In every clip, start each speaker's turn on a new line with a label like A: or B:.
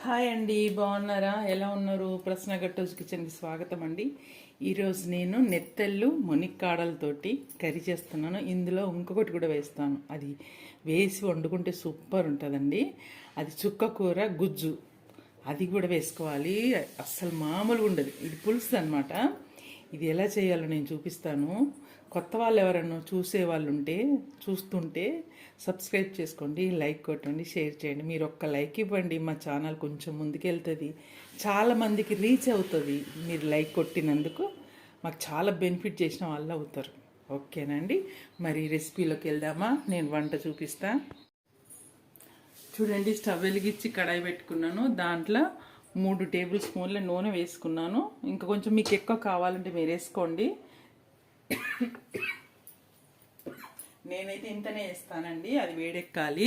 A: Hi అండి బాగున్నారా? ఎలా ఉన్నారు? ప్రశ్న గట్టోజ్ కిచెన్కి స్వాగతం అండి. ఈరోజు నేను నెత్తళ్ళు మునిక్కాడలతోటి కర్రీ చేస్తున్నాను. ఇందులో ఇంకొకటి కూడా వేస్తాను. అది వేసి వండుకుంటే సూపర్ ఉంటుందండి. అది చుక్క కూర గుజ్జు. అది కూడా వేసుకోవాలి. అస్సలు మామూలుగా ఉండదు. ఇది పులుసు అనమాట ఇది ఎలా చేయాలో నేను చూపిస్తాను. కొత్త వాళ్ళు ఎవరన్నా చూసే వాళ్ళు ఉంటే చూస్తుంటే సబ్స్క్రైబ్ చేసుకోండి లైక్ కొట్టండి షేర్ చేయండి. మీరు ఒక్క లైక్ ఇవ్వండి మా ఛానల్ కొంచెం ముందుకెళ్తుంది. చాలా మందికి రీచ్ అవుతుంది మీరు లైక్ కొట్టినందుకు. మాకు చాలా బెనిఫిట్ చేసిన వాళ్ళు అవుతారు. ఓకేనండి మరి రెసిపీలోకి వెళ్దామా? నేను వంట చూపిస్తా. చూడండి స్టవ్ వెలిగించి కడాయి పెట్టుకున్నాను. దాంట్లో మూడు టేబుల్ స్పూన్ల నూనె వేసుకున్నాను. ఇంకా కొంచెం మీకు ఎక్కువ కావాలంటే మీరు వేసుకోండి. నేనైతే ఇంతనే వేస్తానండి అది వేడెక్కాలి.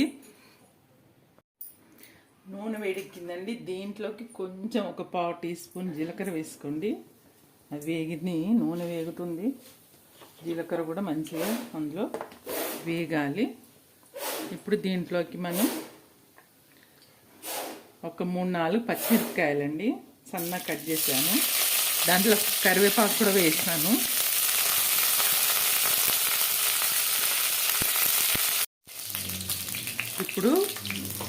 A: నూనె వేడెక్కిందండి దీంట్లోకి కొంచెం ఒక పావు టీ స్పూన్ జీలకర్ర వేసుకోండి. అది వేగింది నూనె వేగుతుంది. జీలకర్ర కూడా మంచిగా అందులో వేగాలి. ఇప్పుడు దీంట్లోకి మనం ఒక మూడు నాలుగు పచ్చిమిరపకాయలండి సన్నగా కట్ చేశాను. దాంట్లో కరివేపాకు కూడా వేసాను. ఇప్పుడు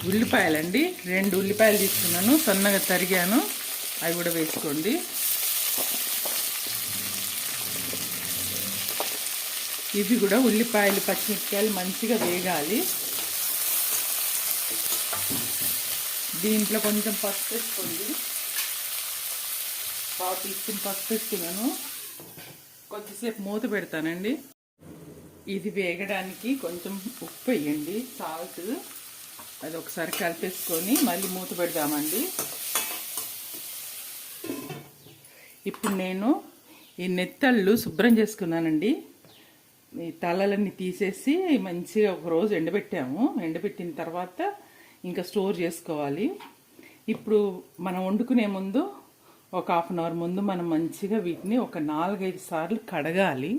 A: ఉల్లిపాయలండి. రెండు ఉల్లిపాయలు తీసుకున్నాను. సన్నగా తరిగాను. అవి కూడా వేసుకోండి. ఇవి కూడా ఉల్లిపాయలు పచ్చిమిరపకాయలు మంచిగా వేగాలి. దీంట్లో కొంచెం పసుపు వేసుకోండి. పావు టీ స్పూన్ పసుపు వేసుకున్నాను. కొద్దిసేపు మూత పెడతానండి. ఇది వేగడానికి కొంచెం ఉప్పు వేయండి సాల్ట్ అది ఒకసారి కలిపేసుకొని మళ్ళీ మూత పెడదామండి. ఇప్పుడు నేను ఈ నెత్తళ్ళు శుభ్రం చేసుకున్నానండి. ఈ తలలన్నీ తీసేసి మంచిగా ఒక రోజు ఎండబెట్టాము. ఎండబెట్టిన తర్వాత ఇంకా స్టోర్ చేసుకోవాలి. ఇప్పుడు మనం వండుకునే ముందు ఒక హాఫ్ అన్ అవర్ ముందు మనం మంచిగా వీటిని ఒక నాలుగైదు సార్లు కడగాలి.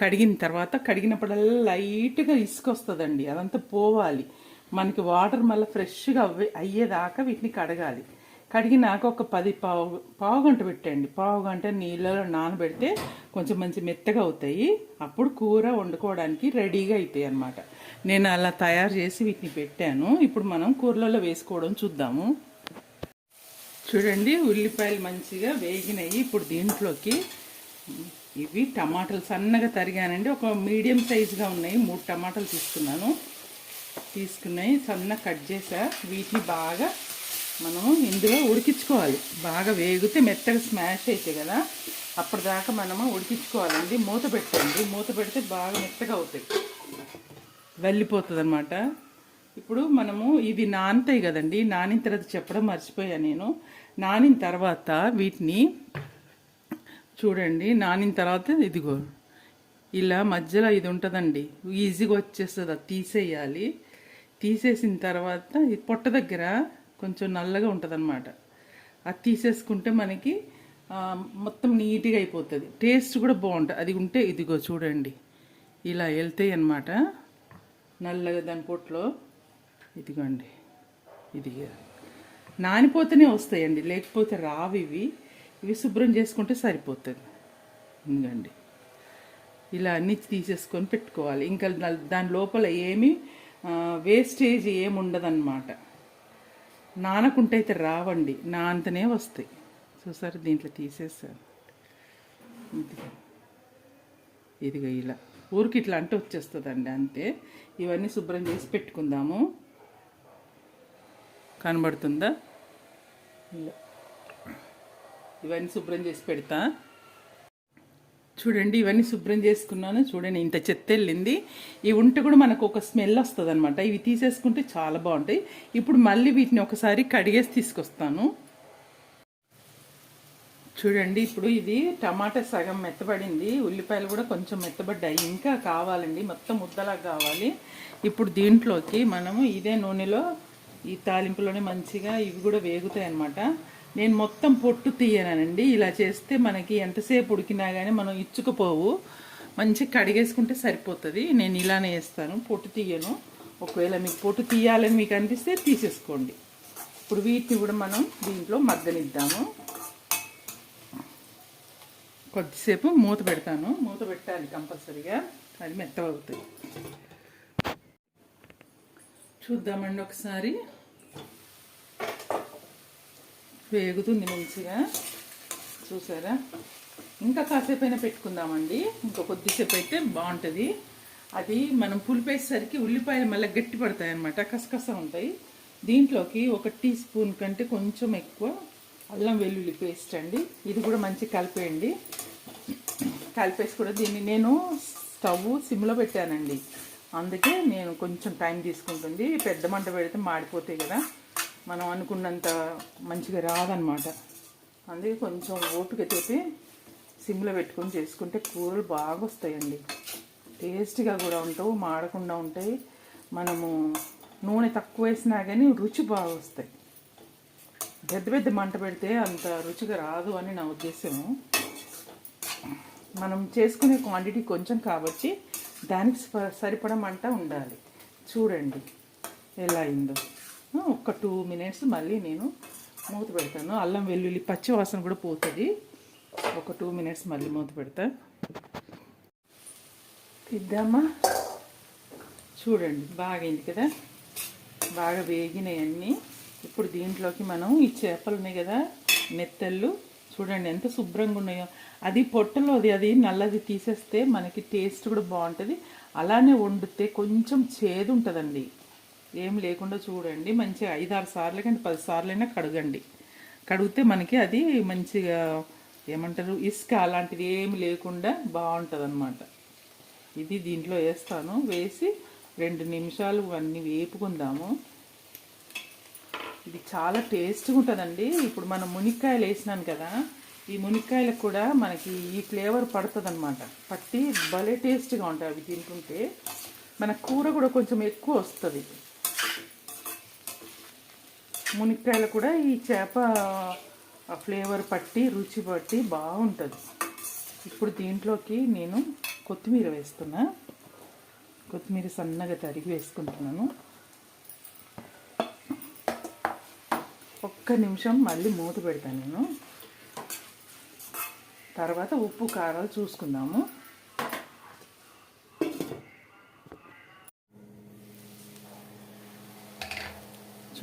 A: కడిగిన తర్వాత కడిగినప్పుడల్లా లైట్గా ఇసుక వస్తుందండి అదంతా పోవాలి. మనకి వాటర్ మళ్ళీ ఫ్రెష్గా అవ్వే అయ్యేదాకా వీటిని కడగాలి. కడిగినాక ఒక పది పావు పావు గంట పెట్టండి. పావు గంట నీళ్ళలో నానబెడితే కొంచెం మంచి మెత్తగా అవుతాయి. అప్పుడు కూర వండుకోవడానికి రెడీగా అవుతాయి అన్నమాట. నేను అలా తయారు చేసి వీటిని పెట్టాను. ఇప్పుడు మనం కూరలలో వేసుకోవడం చూద్దాము. చూడండి ఉల్లిపాయలు మంచిగా వేగినాయి. ఇప్పుడు దీంట్లోకి ఇవి టమాటాలు సన్నగా తరిగానండి. ఒక మీడియం సైజుగా ఉన్నాయి. మూడు టమాటాలు తీసుకున్నాను. తీసుకున్నాయి. సన్న కట్ చేసా. వీటిని బాగా మనం ఇందులో ఉడికించుకోవాలి. బాగా వేగితే మెత్తగా స్మాష్ అయితే కదా అప్పటిదాకా మనము ఉడికించుకోవాలండి. మూత పెట్టండి. మూత పెడితే బాగా మెత్తగా అవుతాయి. వెళ్ళిపోతుంది అనమాట ఇప్పుడు మనము ఇవి నానతాయి కదండి. నానిన తర్వాత చెప్పడం మర్చిపోయా నేను. నానిన తర్వాత వీటిని చూడండి నానిన తర్వాత ఇదిగో ఇలా మధ్యలో ఇది ఉంటుందండి. ఈజీగా వచ్చేస్తుంది అది తీసేయాలి. తీసేసిన తర్వాత పొట్ట దగ్గర కొంచెం నల్లగా ఉంటుంది అనమాట అది తీసేసుకుంటే మనకి మొత్తం నీట్గా అయిపోతుంది. టేస్ట్ కూడా బాగుంటుంది. అది ఉంటే ఇదిగో చూడండి ఇలా వెళ్తాయి అనమాట నల్లగా దాని పొట్లో. ఇదిగోండి ఇది నానిపోతేనే వస్తాయండి లేకపోతే రావు ఇవి. ఇవి శుభ్రం చేసుకుంటే సరిపోతుంది. ఇంకండి ఇలా అన్ని తీసేసుకొని పెట్టుకోవాలి. ఇంకా దాని లోపల ఏమి వేస్టేజ్ ఏమి ఉండదన్నమాట. నానకుంటే అయితే రావండి. నాంతనే వస్తాయి. చూసారు? దీంట్లో తీసేసాను. ఇదిగో. ఇదిగో ఇలా. ఊరికి ఇట్లా అంటే వచ్చేస్తుందండి. అంతే. ఇవన్నీ శుభ్రం చేసి పెట్టుకుందాము. కనబడుతుందా? ఇలా. ఇవన్నీ శుభ్రం చేసి పెడతా. చూడండి ఇవన్నీ శుభ్రం చేసుకున్నాను. చూడండి ఇంత చెత్త వెళ్ళింది ఈ ఉంట కూడా మనకు ఒక స్మెల్ వస్తుంది అనమాట ఇవి తీసేసుకుంటే చాలా బాగుంటాయి. ఇప్పుడు మళ్ళీ వీటిని ఒకసారి కడిగేసి తీసుకొస్తాను. చూడండి ఇప్పుడు ఇది టమాటా సగం మెత్తబడింది. ఉల్లిపాయలు కూడా కొంచెం మెత్తబడ్డాయి. ఇంకా కావాలండి మొత్తం ముద్దలా కావాలి. ఇప్పుడు దీంట్లోకి మనము ఇదే నూనెలో ఈ తాలింపులోనే మంచిగా ఇవి కూడా వేగుతాయి అన్నమాట నేను మొత్తం పొట్టు తీయనండి ఇలా చేస్తే మనకి ఎంతసేపు ఉడికినా కానీ మనం ఇచ్చుకుపోవు. మంచి కడిగేసుకుంటే సరిపోతుంది. నేను ఇలానే వేస్తాను. పొట్టు తీయను. ఒకవేళ మీకు పొట్టు తీయాలని మీకు అనిపిస్తే తీసేసుకోండి. ఇప్పుడు వీటిని కూడా మనం దీంట్లో మగ్గనిద్దాము. కొద్దిసేపు మూత పెడతాను. మూత పెట్టాలి కంపల్సరీగా. అది మెత్తవుతుంది చూద్దామండి ఒకసారి. వేగుతుంది మంచిగా చూసారా? ఇంకా కాసేపు అయినా పెట్టుకుందామండి. ఇంకా కొద్దిసేపు అయితే బాగుంటుంది. అది మనం పులిపేసేసరికి ఉల్లిపాయలు మళ్ళీ గట్టి పడతాయి అనమాట కసకస ఉంటాయి. దీంట్లోకి ఒక టీ స్పూన్ కంటే కొంచెం ఎక్కువ అల్లం వెల్లుల్లి పేస్ట్ అండి. ఇది కూడా మంచి కలిపేయండి. కలిపేసి కూడా దీన్ని నేను స్టవ్ సిమ్లో పెట్టానండి. అందుకే నేను కొంచెం టైం తీసుకుంటుంది. పెద్ద మంట పెడితే మాడిపోతాయి కదా. మనం అనుకున్నంత మంచిగా రాదనమాట అందుకే కొంచెం ఓపిక తోటి సిమ్లో పెట్టుకొని చేసుకుంటే కూరలు బాగా వస్తాయండి టేస్ట్గా కూడా ఉంటావు మాడకుండా ఉంటాయి. మనము నూనె తక్కువ వేసినా కానీ రుచి బాగా వస్తాయి పెద్ద పెద్ద మంట పెడితే అంత రుచిగా రాదు అని నా ఉద్దేశము మనం చేసుకునే క్వాంటిటీ కొంచెం కాబట్టి దానికి సరిపడ మంట ఉండాలి. చూడండి ఎలా అయిందో. ఒక టూ మినిట్స్ మళ్ళీ నేను మూత పెడతాను. అల్లం వెల్లుల్లి పచ్చి వాసన కూడా పోతుంది. ఒక టూ మినిట్స్ మళ్ళీ మూత పెడతా. తిద్దామా చూడండి బాగా కదా? బాగా వేగినాయన్నీ. ఇప్పుడు దీంట్లోకి మనం ఈ చేపలు ఉన్నాయి కదా నెత్తళ్ళు. చూడండి ఎంత శుభ్రంగా ఉన్నాయో. అది పొట్టలో అది అది నల్లది తీసేస్తే మనకి టేస్ట్ కూడా బాగుంటుంది. అలానే వండితే కొంచెం చేదు ఉంటుందండి. ఏం లేకుండా చూడండి. మంచిగా ఐదారు సార్లు కంటే పది సార్లైనా కడగండి. కడిగితే మనకి అది మంచిగా ఏమంటారు ఇసుక అలాంటిది ఏమి లేకుండా బాగుంటుంది ఇది దీంట్లో వేస్తాను. వేసి రెండు నిమిషాలు అన్నీ వేపుకుందాము. ఇది చాలా టేస్ట్గా ఉంటుందండి. ఇప్పుడు మనం మునిక్కాయలు వేసినాను కదా ఈ మునిక్కాయలకు కూడా మనకి ఈ ఫ్లేవర్ పడుతుందన్నమాట. పట్టి భలే టేస్ట్గా ఉంటాయి అవి తింటుంటే. మన కూర కూడా కొంచెం ఎక్కువ వస్తుంది. మునిక్కాయలు కూడా ఈ చేప ఫ్లేవర్ పట్టి రుచి పట్టి బాగుంటుంది. ఇప్పుడు దీంట్లోకి నేను కొత్తిమీర వేస్తున్నా. కొత్తిమీర సన్నగా తరిగి వేసుకుంటున్నాను. ఒక్క నిమిషం మళ్ళీ మూత పెడతాను నేను. తర్వాత ఉప్పు కారాలు చూసుకుందాము.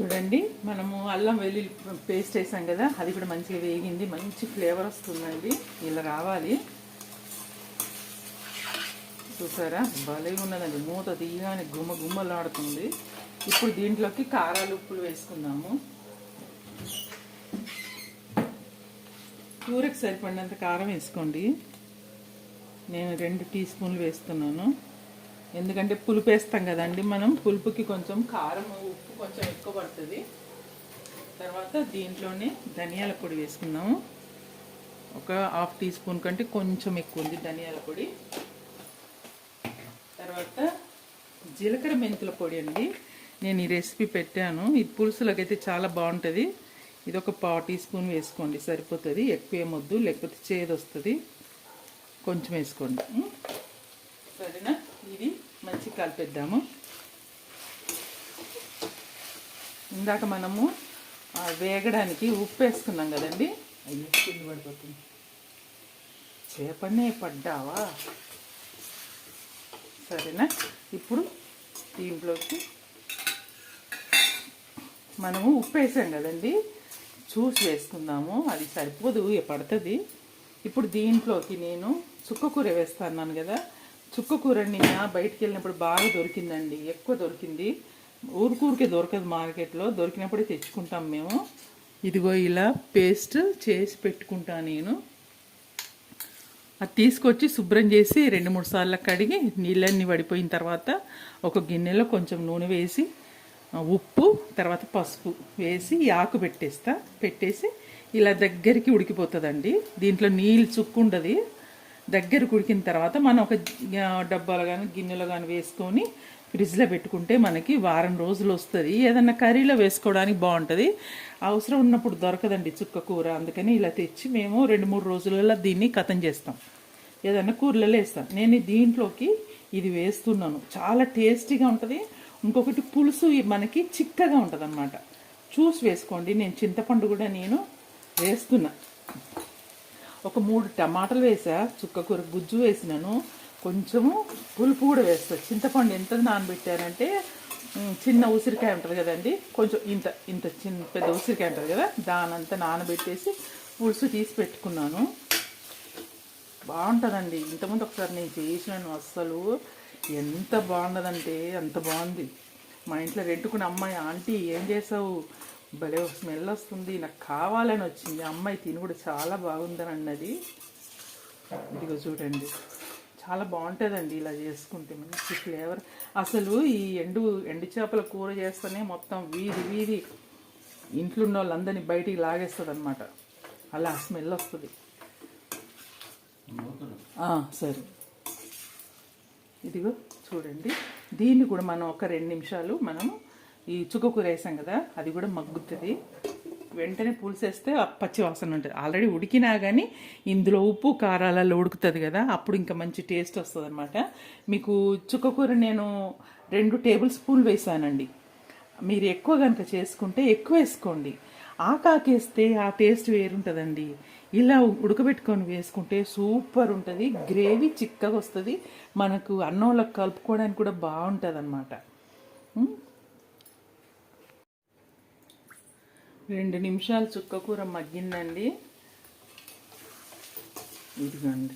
A: చూడండి. మనము అల్లం వెల్లుల్లి పేస్ట్ వేసాం కదా అది కూడా మంచిగా వేగింది మంచి ఫ్లేవర్ వస్తుందండి. ఇలా రావాలి. చూసారా? భలే ఉన్నదండి. మూత తీయగానే గుమ్మ గుమ్మలాడుతుంది. ఇప్పుడు దీంట్లోకి కారాలు ఉప్పులు వేసుకుందాము. కూరకు సరిపడినంత కారం వేసుకోండి. నేను రెండు టీ స్పూన్లు వేస్తున్నాను. ఎందుకంటే పులుపు వేస్తాం కదండి మనం. పులుపుకి కొంచెం కారం ఉప్పు కొంచెం ఎక్కువ పడుతుంది. తర్వాత దీంట్లోనే ధనియాల పొడి వేసుకుందాము. ఒక హాఫ్ టీ స్పూన్ కంటే కొంచెం ఎక్కువ ఉంది ధనియాల పొడి. తర్వాత జీలకర్ర మెంతుల పొడి అండి. నేను ఈ రెసిపీ పెట్టాను. ఇది పులుసులకైతే చాలా బాగుంటుంది. ఇది ఒక పావు టీ స్పూన్ వేసుకోండి సరిపోతుంది. ఎక్కువ ఏమొద్దు లేకపోతే చేదు వస్తుంది కొంచెం వేసుకోండి. సరేనా? ఇది మంచి కలిపేద్దాము. ఇందాక మనము వేగడానికి ఉప్పు వేసుకున్నాం కదండి. అయ్యో కింద పడిపోతుంది. చేపనే పడ్డావా? సరేనా? ఇప్పుడు దీంట్లోకి మనము ఉప్పు వేసాం కదండి. చూసి వేసుకుందాము. అది సరిపోదు పడుతుంది. ఇప్పుడు దీంట్లోకి నేను చుక్కకూర వేస్తాను కదా. చుక్కకూర నిన్న బయటికి వెళ్ళినప్పుడు బాగా దొరికిందండి. ఎక్కువ దొరికింది. ఊరికూరికే దొరకదు మార్కెట్లో. దొరికినప్పుడే తెచ్చుకుంటాం మేము. ఇదిగో ఇలా పేస్ట్ చేసి పెట్టుకుంటా నేను. అది తీసుకొచ్చి శుభ్రం చేసి రెండు మూడు సార్లు కడిగి నీళ్ళన్నీ పడిపోయిన తర్వాత ఒక గిన్నెలో కొంచెం నూనె వేసి ఉప్పు తర్వాత పసుపు వేసి ఆకు పెట్టేస్తా. పెట్టేసి ఇలా దగ్గరికి ఉడికిపోతుందండి. దీంట్లో నీళ్ళు చుక్కు దగ్గర దగ్గరకు ఉడికిన తర్వాత మనం ఒక డబ్బాలు డబ్బాలో కానీ గిన్నెలో కానీ వేసుకొని ఫ్రిడ్జ్లో పెట్టుకుంటే మనకి వారం రోజులు వస్తుంది. ఏదన్నా కర్రీలో వేసుకోవడానికి బాగుంటుంది. అవసరం ఉన్నప్పుడు దొరకదండి చుక్క కూర. అందుకని ఇలా తెచ్చి మేము రెండు మూడు రోజులలో దీన్ని కథం చేస్తాం. ఏదన్నా కూరలలో వేస్తాం. నేను దీంట్లోకి ఇది వేస్తున్నాను. చాలా టేస్టీగా ఉంటుంది. ఇంకొకటి పులుసు మనకి చిక్కగా ఉంటుంది చూసి వేసుకోండి. నేను చింతపండు కూడా నేను వేస్తున్నా. ఒక మూడు టమాటాలు వేసా చుక్కకూర గుజ్జు వేసినాను. కొంచెము పులుపు కూడా వేస్తా. చింతపండు ఎంత నానబెట్టానంటే చిన్న ఉసిరికాయ ఉంటుంది కదండి కొంచెం ఇంత ఇంత చిన్న పెద్ద ఉసిరికాయ ఉంటుంది కదా దానంతా నానబెట్టేసి పులుసు తీసి పెట్టుకున్నాను. బాగుంటుందండి. ఇంతకుముందు ఒకసారి నేను చేసినాను అస్సలు. ఎంత బాగుండదంటే అంత బాగుంది. మా ఇంట్లో రెంటుకున్న అమ్మాయి ఆంటీ ఏం చేసావు? భలే స్మెల్ వస్తుంది. నాకు కావాలని వచ్చింది. అమ్మాయి తిని కూడా చాలా బాగుందని అన్నది. ఇదిగో చూడండి. చాలా బాగుంటుందండి ఇలా చేసుకుంటే. మంచి ఫ్లేవర్. అసలు ఈ ఎండు ఎండు చేపల కూర చేస్తేనే మొత్తం వీధి వీధి ఇంట్లో ఉన్న వాళ్ళందరినీ బయటికి లాగేస్తుంది అనమాట అలా స్మెల్ వస్తుంది. సరే. ఇదిగో చూడండి. దీన్ని కూడా మనం ఒక రెండు నిమిషాలు మనము ఈ చుక్కకూర వేసాం కదా అది కూడా మగ్గుతుంది. వెంటనే పులుసేస్తే పచ్చి వాసన ఉంటుంది. ఆల్రెడీ ఉడికినా కానీ ఇందులో ఉప్పు కారాలలో ఉడుకుతుంది కదా అప్పుడు ఇంకా మంచి టేస్ట్ వస్తుంది అనమాట మీకు చుక్కకూర నేను రెండు టేబుల్ స్పూన్లు వేసానండి. మీరు ఎక్కువ కనుక చేసుకుంటే ఎక్కువ వేసుకోండి. ఆకాకేస్తే ఆ టేస్ట్ వేరుంటుందండి. ఇలా ఉడకబెట్టుకొని వేసుకుంటే సూపర్ ఉంటుంది. గ్రేవీ చిక్కగా వస్తుంది. మనకు అన్నంలో కలుపుకోవడానికి కూడా బాగుంటుంది అనమాట రెండు నిమిషాలు చుక్కకూర మగ్గిందండి. ఇదిగండి.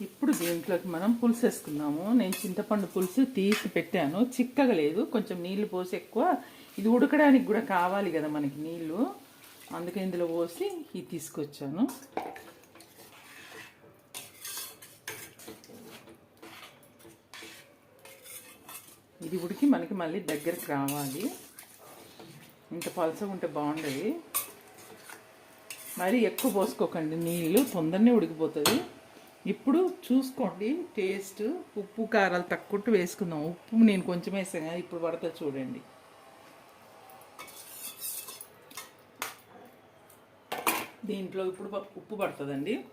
A: ఇప్పుడు దీంట్లోకి మనం పులుసు వేసుకుందాము. నేను చింతపండు పులుసు తీసి పెట్టాను. చిక్కగా లేదు. కొంచెం నీళ్ళు పోసి ఎక్కువ. ఇది ఉడకడానికి కూడా కావాలి కదా మనకి నీళ్ళు. అందుకే ఇందులో పోసి ఇది తీసుకొచ్చాను. ఇది ఉడికి మనకి మళ్ళీ దగ్గరకు రావాలి. ఇంత పలసగా ఉంటే బాగుండేది. మరి ఎక్కువ పోసుకోకండి నీళ్ళు తొందరనే ఉడికిపోతుంది. ఇప్పుడు చూసుకోండి టేస్ట్ ఉప్పు కారాలు తక్కువ వేసుకుందాం. ఉప్పు నేను కొంచెం వేసాను కదా ఇప్పుడు పడితే చూడండి. దీంట్లో ఇప్పుడు ఉప్పు పడుతుందండి.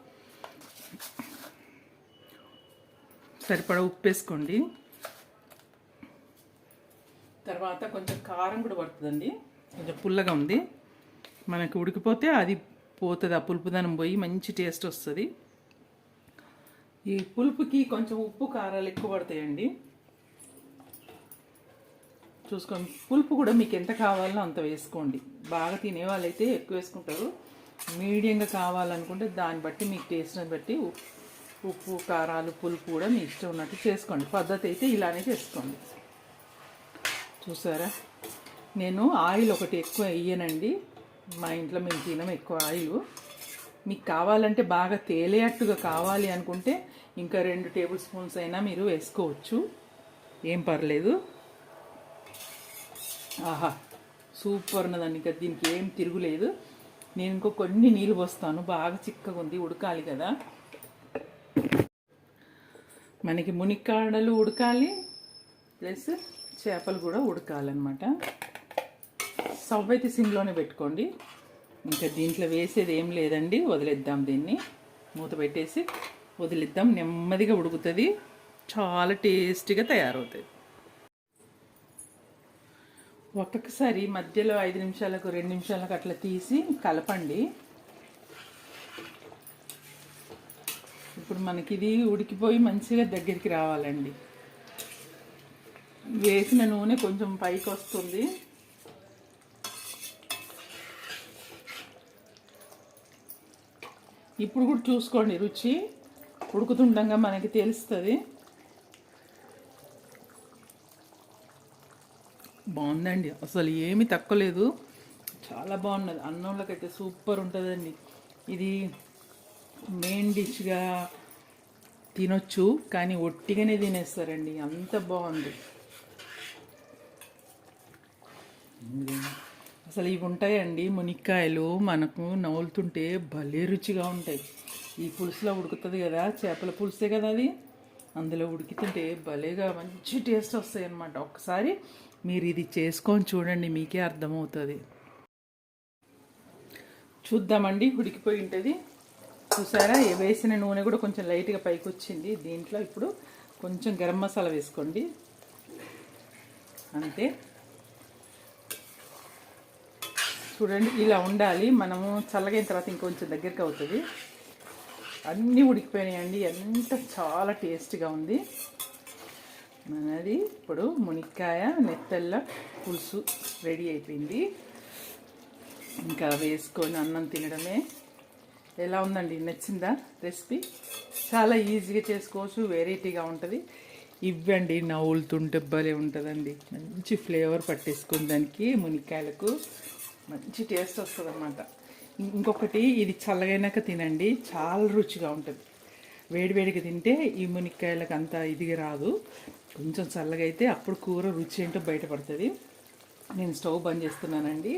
A: సరిపడా ఉప్పు వేసుకోండి. తర్వాత కొంచెం కారం కూడా పడుతుందండి. కొంచెం పుల్లగా ఉంది. మనకి ఉడికిపోతే అది పోతుంది. ఆ పులుపుదనం పోయి మంచి టేస్ట్ వస్తుంది. ఈ పులుపుకి కొంచెం ఉప్పు కారాలు ఎక్కువ పడతాయండి. చూసుకోండి. పులుపు కూడా మీకు ఎంత కావాలో అంత వేసుకోండి. బాగా తినే వాళ్ళైతే ఎక్కువ వేసుకుంటారు. మీడియంగా కావాలనుకుంటే దాన్ని బట్టి మీకు టేస్ట్ని బట్టి ఉప్పు కారాలు పులుపు కూడా మీ ఇష్టం ఉన్నట్టు చేసుకోండి. పద్ధతి అయితే ఇలానే చేసుకోండి. చూసారా? నేను ఆయిల్ ఒకటి ఎక్కువ వేయనండి మా ఇంట్లో మేము తినం ఎక్కువ ఆయిల్. మీకు కావాలంటే బాగా తేలేటట్టుగా కావాలి అనుకుంటే ఇంకా రెండు టేబుల్ స్పూన్స్ అయినా మీరు వేసుకోవచ్చు. ఏం పర్లేదు. ఆహా సూపర్ ఉన్నదండి. ఇంకా దీనికి ఏం తిరుగులేదు. నేను ఇంకో కొన్ని నీళ్ళు పోస్తాను. బాగా చిక్కగా ఉంది ఉడకాలి కదా. మనకి మునిక్కాడలు ఉడకాలి ప్లస్ చేపలు కూడా ఉడకాలన్నమాట. స్టవ్ అయితే సిమ్లోనే పెట్టుకోండి. ఇంకా దీంట్లో వేసేది ఏం లేదండి వదిలేద్దాం దీన్ని. మూత పెట్టేసి వదిలేద్దాం నెమ్మదిగా ఉడుకుతుంది. చాలా టేస్టీగా తయారవుతుంది ఒక్కొక్కసారి మధ్యలో ఐదు నిమిషాలకు రెండు నిమిషాలకు అట్లా తీసి కలపండి. ఇప్పుడు మనకి ఇది ఉడికిపోయి మంచిగా దగ్గరికి రావాలండి. వేసిన నూనె కొంచెం పైకి వస్తుంది ఇప్పుడు కూడా చూసుకోండి రుచి ఉడుకుతుండగా మనకి తెలుస్తుంది. బాగుందండి అసలు ఏమీ తక్కువలేదు. చాలా బాగున్నది అన్నంలోకైతే సూపర్ ఉంటుందండి. ఇది మెయిన్ డిష్గా తినొచ్చు కానీ ఒట్టిగానే తినేస్తారండి అంత బాగుంది. అసలు ఇవి ఉంటాయండి మునిక్కాయలు. మనకు నవ్వులుతుంటే భలే రుచిగా ఉంటాయి. ఈ పులుసులో ఉడుకుతుంది కదా చేపల పులుసే కదా అది. అందులో ఉడికితుంటే భలేగా మంచి టేస్ట్ వస్తాయి అన్నమాట ఒకసారి మీరు ఇది చేసుకొని చూడండి మీకే అర్థమవుతుంది. చూద్దామండి ఉడికిపోయి ఉంటుంది. చూసారా? వేసిన నూనె కూడా కొంచెం లైట్గా పైకి వచ్చింది దీంట్లో ఇప్పుడు కొంచెం గరం మసాలా వేసుకోండి. అంతే. చూడండి ఇలా ఉండాలి. మనము చల్లగైన తర్వాత ఇంకొంచెం దగ్గరికి అవుతుంది. అన్నీ ఉడికిపోయినాయండి. ఎంత చాలా టేస్ట్గా ఉంది. మనది ఇప్పుడు మునిక్కాయ నెత్తల్ల పులుసు రెడీ అయిపోయింది. ఇంకా వేసుకొని అన్నం తినడమే. ఎలా ఉందండి? నచ్చిందా రెసిపీ? చాలా ఈజీగా చేసుకోవచ్చు వెరైటీగా ఉంటుంది. ఇవ్వండి నవ్వులుతుంటే భలే ఉంటుందండి. మంచి ఫ్లేవర్ పట్టేసుకుని దానికి మునిక్కాయలకు. మంచి టేస్ట్ వస్తుందన్నమాట. ఇంకొకటి ఇది చల్లగైనాక తినండి చాలా రుచిగా ఉంటుంది. వేడివేడిగా తింటే ఈ మునిక్కాయలకు అంత ఇదిగా రాదు. కొంచెం చల్లగా అయితే అప్పుడు కూర రుచి ఏంటో బయటపడుతుంది. నేను స్టవ్ బంద్ చేస్తున్నానండి.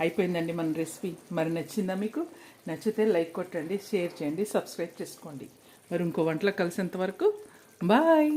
A: అయిపోయిందండి మన రెసిపీ. మరి నచ్చిందా మీకు? నచ్చితే లైక్ కొట్టండి షేర్ చేయండి సబ్స్క్రైబ్ చేసుకోండి. మరి ఇంకో వంటలో కలిసేంత వరకు బాయ్!